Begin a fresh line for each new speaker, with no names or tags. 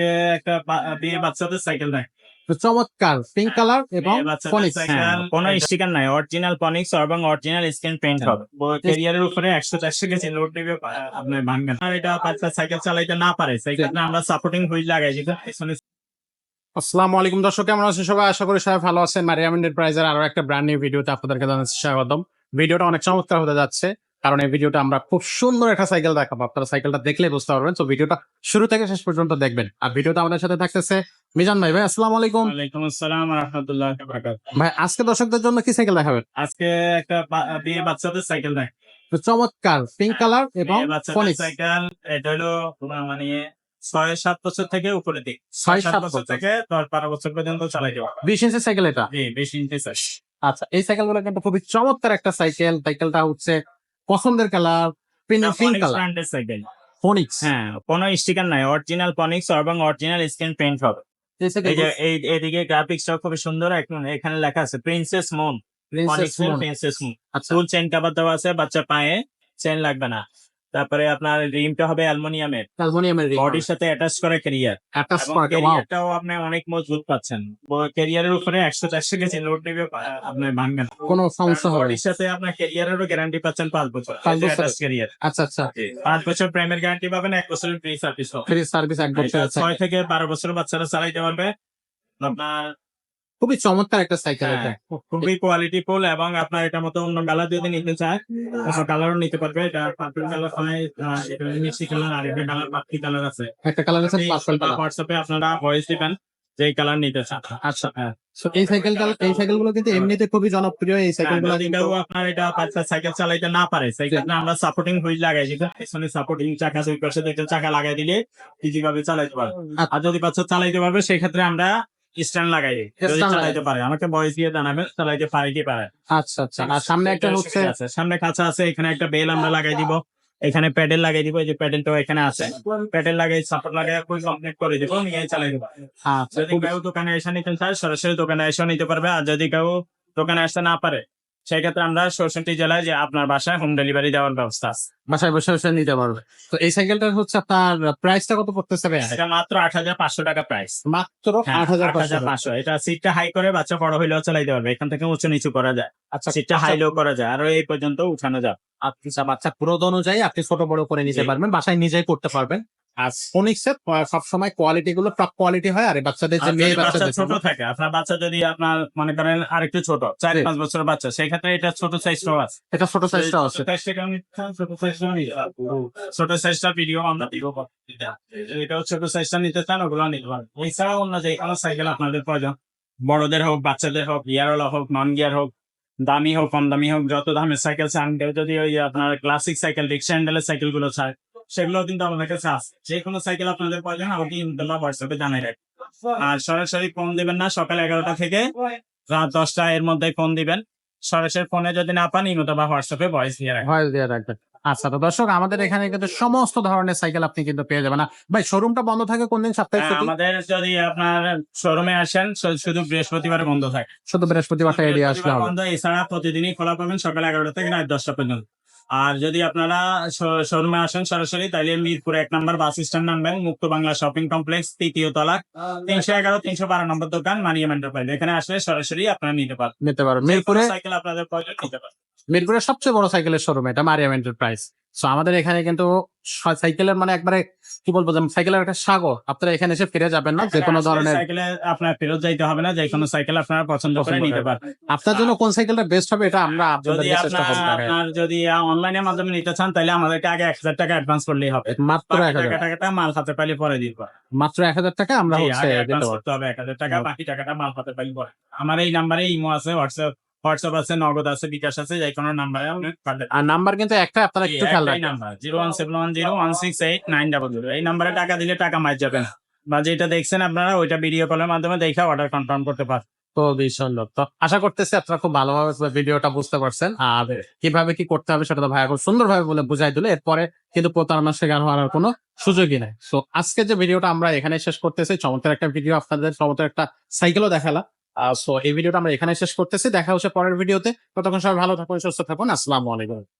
আজকে একটা বিয়ে বাচ্চাদের সাইকেল দেয়
চমৎকার। পিঙ্ক কালার এবং ফনিক্স
সাইকেল কোনো স্টিকার নাই। অরিজিনাল পনিক্স এবং অরিজিনাল স্ক্রিন পেইন্ট হবে। ক্যারিয়ারের উপরে একশো চারশো কেজি লোড দিবে আহ, আপনি ভাঙবেন। আর এটা বাচ্চা সাইকেল চালাইতে না পারে। সাইকেল আমরা সাপোর্টিং হুইল লাগাই যেটা পিছনে
আসসালামু আলাইকুম দর্শক কেমন আছেন সবাই? আশা করি সবাই ভালো আছেন। মারিয়াম এন্টারপ্রাইজের আরও একটা ব্র্যান্ড নিউ ভিডিওতে আপনাদেরকে জানাচ্ছি স্বাগতম। ভিডিওটা অনেক চমৎকার হতে যাচ্ছে। কারণ এই ভিডিওটা আমরা খুব সুন্দর একটা সাইকেল দেখাবো। আপনারা সাইকেলটা দেখলে বুঝতে পারবেন। তো ভিডিওটা শুরু থেকে শেষ পর্যন্ত দেখবেন। আর ভিডিওটা আমাদের সাথে থাকতেছে মিজান ভাই। ভাই আসসালামু আলাইকুম।
ওয়ালাইকুম আসসালাম রহমতুল্লাহ
ভাই আজকে দর্শকদের জন্য কি সাইকেল দেখাবেন?
আজকে একটা বিয়ে বাচ্চাদের সাইকেল
তো চমৎকার। পিঙ্ক কালার এবং
সাইকেল এটা হলো মানে ছয় সাত বছর থেকে উপরে দিক।
ছয়
সাত বছর থেকে দশ বারো বছর পর্যন্ত চালাই যাব
বিশ ইঞ্চি সাইকেল এটা?
জি বেশি ইঞ্চি
আচ্ছা এই সাইকেলগুলো কিন্তু খুবই চমৎকার একটা সাইকেল সাইকেলটা হচ্ছে পছন্দের কালার পিঙ্ক কালার ফোনিক্স
হ্যাঁ কোনো স্টিকার নাই অরিজিনাল ফোনিক্স এবং অরিজিনাল স্ক্রিন পেইন্ট হবে।
এই
এই
সাইকেল
এদিকে গ্রাফিক্সটা খুবই সুন্দর এখন এখানে লেখা আছে princess moon
princess moon
princess moon full chain cover দেওয়া আছে বাচ্চা পায়ে চেন লাগবে না। তারপরে আপনার রিমটা হবে অ্যালুমিনিয়ামের।
অ্যালুমিনিয়ামের
বডির সাথে অ্যাটাচ করে ক্যারিয়ার
অ্যাটাচ করা ওয়াও
ক্যারিয়ারটাও আপনি অনেক মজবুত পাচ্ছেন। ক্যারিয়ারের উপরে একশো চারশো কেজি লোড নেবে আপনি ভাঙবেন
কোনো সমস্যা হবে
বডির সাথে আপনার ক্যারিয়ারেরও গ্যারান্টি পাচ্ছেন পাঁচ বছর।
পাঁচ বছর।
ক্যারিয়ার
আচ্ছা আচ্ছা।
পাঁচ বছর প্রাইমের গ্যারান্টি পাবেন এক বছরের ফ্রি সার্ভিস
ফ্রি সার্ভিস এক বছর
এটা ছয় থেকে বারো বছর বাচ্চারা চালাইতে পারবে। আপনার
খুবই চমৎকার একটা সাইকেল এটা।
হ্যাঁ, খুবই কোয়ালিটি ফুল এবং আপনার এটা মতো অন্য কালার যদি নিতে চায় কালারও নিতে পারবে। এটা পার্পল কালার হয় এটা মিষ্টি কালার আর এটা কালার পাখি কালার আছে।
একটা কালার আছে পার্পল কালার
হোয়াটসঅ্যাপে আপনারা ভয়েস দিবেন যে কালার নিতে চান।
আচ্ছা।
হ্যাঁ।
এই সাইকেলটা এই সাইকেলগুলো কিন্তু এমনিতে খুবই জনপ্রিয় এই সাইকেল
হ্যাঁ, কেউ আপনার এটা বাচ্চা সাইকেল চালাইতে না পারে সাইকেলটা আমরা সাপোর্টিং হুইল লাগাই যেটা পিছনে সাপোর্টিং চাকা দুই পাশে দুইটা চাকা লাগাই দিলে ইজি ভাবে চালাইতে পারবে।
আচ্ছা।
আর যদি বাচ্চা চালাইতে পারবে সেই ক্ষেত্রে আমরা স্ট্যান্ড লাগাই দিই। যদি চালাইতে পারে আমাকে বয়স দিয়ে জানাবে চালাইতে পারে কি পারে?
আচ্ছা আচ্ছা। আর সামনে একটা হচ্ছে
আছে সামনে কাঁচা আছে এখানে একটা বেল আমরা লাগাই দিব এখানে প্যাডেল লাগাই দিব এই যে প্যাডেলটাও এখানে আছে। প্যাডেল লাগাই সাপোর্ট লাগাই ফুল কমপ্লিট করে দিব নিয়ে চালাই দিব
আচ্ছা
যদি কেউ দোকানে এসে নিতে চায় সরাসরি দোকানে এসে নিতে পারবে আর যদি কেউ দোকানে আসতে না পারে সেই ক্ষেত্রে আমরা চৌষট্টি জেলায় যে আপনার বাসায় হোম ডেলিভারি দেওয়ার ব্যবস্থা আছে।
বাসায় বসে বসে নিতে পারবে। তো এই সাইকেলটা হচ্ছে আপনার প্রাইসটা কত পড়তেছে ভাই
এটা মাত্র আট হাজার পাঁচশো টাকা প্রাইস
মাত্র আট হাজার
পাঁচশো এটা সিটটা হাই করে বাচ্চা বড় হইলেও চালাইতে পারবে। এখান থেকে উঁচু নিচু করা যায়।
আচ্ছা
সিটটা হাই লো করা যায়। আর এই পর্যন্ত উঠানো যায়
আচ্ছা বাচ্চা গ্রোথ অনুযায়ী আপনি ছোট বড় করে নিতে পারবেন। বাসায় নিজেই করতে পারবেন। আর ফোনিক্স সবসময় কোয়ালিটি গুলো টপ কোয়ালিটি হয় আর বাচ্চাদের যে মেয়ে বাচ্চাদের
ছোট থাকে আপনার বাচ্চা যদি আপনার মনে করেন আরেকটু ছোট চার পাঁচ বছর বাচ্চা সেই ক্ষেত্রে এটা ছোট সাইজটাও আছে।
এটা ছোট সাইজটা আছে।
ছোট সাইজটা ভিডিও আমরা দিব। এটাও ছোট সাইজটা নিতে চান ওগুলো নিতে পারেন এছাড়াও অন্য যে কোনো সাইকেল আপনাদের প্রয়োজন। বড়দের হোক বাচ্চাদের হোক গিয়ারওয়ালা হোক নন গিয়ার হোক দামি হোক কম দামি হোক যত দামের সাইকেল চান কেউ যদি ওই আপনার ক্লাসিক সাইকেল রিক্সা হ্যান্ডেলের সাইকেলগুলো চায় সেগুলো কিন্তু আমাদের কাছে আছে। যে কোনো সাইকেল আপনাদের প্রয়োজন আমাকে ইনশাল্লাহ হোয়াটসঅ্যাপে জানাই রাখবেন। আর সরাসরি ফোন দিবেন না সকাল এগারোটা থেকে রাত দশটা এর মধ্যে ফোন দিবেন। সরাসরি ফোনে যদি না পান ইমোতে বা হোয়াটসঅ্যাপে ভয়েস দিয়ে রাখবেন।
ভয়েস দিয়ে রাখবেন। আচ্ছা তো দর্শক আমাদের এখানে কিন্তু সমস্ত ধরনের সাইকেল আপনি কিন্তু পেয়ে যাবেন। ভাই শোরুমটা বন্ধ থাকে কোন দিন? সপ্তাহে?
আমাদের যদি আপনার শোরুমে আসেন শুধু বৃহস্পতিবার বন্ধ থাকে।
শুধু বৃহস্পতিবারটা এড়িয়ে আসলে হবে।
বন্ধ এছাড়া প্রতিদিনই খোলা পাবেন সকাল এগারোটা থেকে রাত দশটা পর্যন্ত। আর যদি আপনারা শোরুমে আসেন সরাসরি তাহলে মিরপুর এক নম্বর বাস স্ট্যান্ড নামবেন মুক্ত বাংলা শপিং কমপ্লেক্স তৃতীয় তলা তিনশো এগারো তিনশো বারো নম্বর দোকান মানিয়াম এন্টারপ্রাইজ। এখানে আসলে সরাসরি আপনারা নিতে পারেন
নিতে পারেন মিরপুরে
সাইকেল আপনাদের প্রয়োজন নিতে পারেন
মিরপুরের সবচেয়ে বড় সাইকেলের শোরুম এটা মারিয়াম এন্টারপ্রাইজ। সো আমাদের এখানে কিন্তু সাইকেলের মানে একবারে কি বলব যে সাইকেলের একটা সাগর। আপনারা এখানে এসে ফিরে যাবেন না যে কোনো ধরনের
সাইকেলে আপনার ফেরত যাইতে হবে না যে কোনো সাইকেল আপনারা পছন্দ করে নিতে
করে।
পারবেন।
আপনার জন্য কোন সাইকেলটা বেস্ট হবে এটা আমরা আপনাদের চেষ্টা
আপনার
করব।
আপনার যদি অনলাইনের মাধ্যমে নিতে চান তাহলে আমাদেরকে আগে এক হাজার টাকা অ্যাডভান্স করলেই হবে।
মাত্র
বাকি
এক হাজার।
টাকা- টাকাটা মাল হাতে পাইলে পরে দিব।
মাত্র এক হাজার টাকা আমরা হচ্ছে দিতে
হবে এক হাজার টাকা
হ্যাঁ।
বাকি টাকাটা মাল হাতে পাইলে পরে। আমার এই নাম্বারে ইমো আছে হোয়াটসঅ্যাপ হোয়াটসঅ্যাপ আছে নগদ আছে বিকাশ আছে যে কোনো নাম্বারে
আর নাম্বার কিন্তু একটা আপনারা একটু খেয়াল রাখবেন
number zero one seven one zero one six eight nine double zero. এই নাম্বারে টাকা দিলে টাকা মার যাবে না বা যেটা দেখছেন আপনারা ওইটা ভিডিও কলের মাধ্যমে দেখে অর্ডার কনফার্ম করতে পারেন।
খুবই সুন্দর তো আশা করতেছি আপনারা খুব ভালোভাবে ভিডিওটা বুঝতে পারছেন। আর কীভাবে কি করতে হবে সেটা তো ভাইয়া খুব সুন্দরভাবে বলে বুঝাই দিলে। এরপরে কিন্তু প্রতারণার শিকার হওয়ার কোনো সুযোগই নাই। তো আজকে যে ভিডিওটা আমরা এখানে শেষ করতেছি চমৎকার একটা ভিডিও আপনাদের চমৎকার একটা সাইকেলও দেখালাম। সো এই ভিডিওটা আমরা এখানে শেষ করতেছি। দেখা হচ্ছে পরের ভিডিওতে। ততক্ষণ সবাই ভালো থাকুন, সুস্থ থাকুন। আসসালামু আলাইকুম।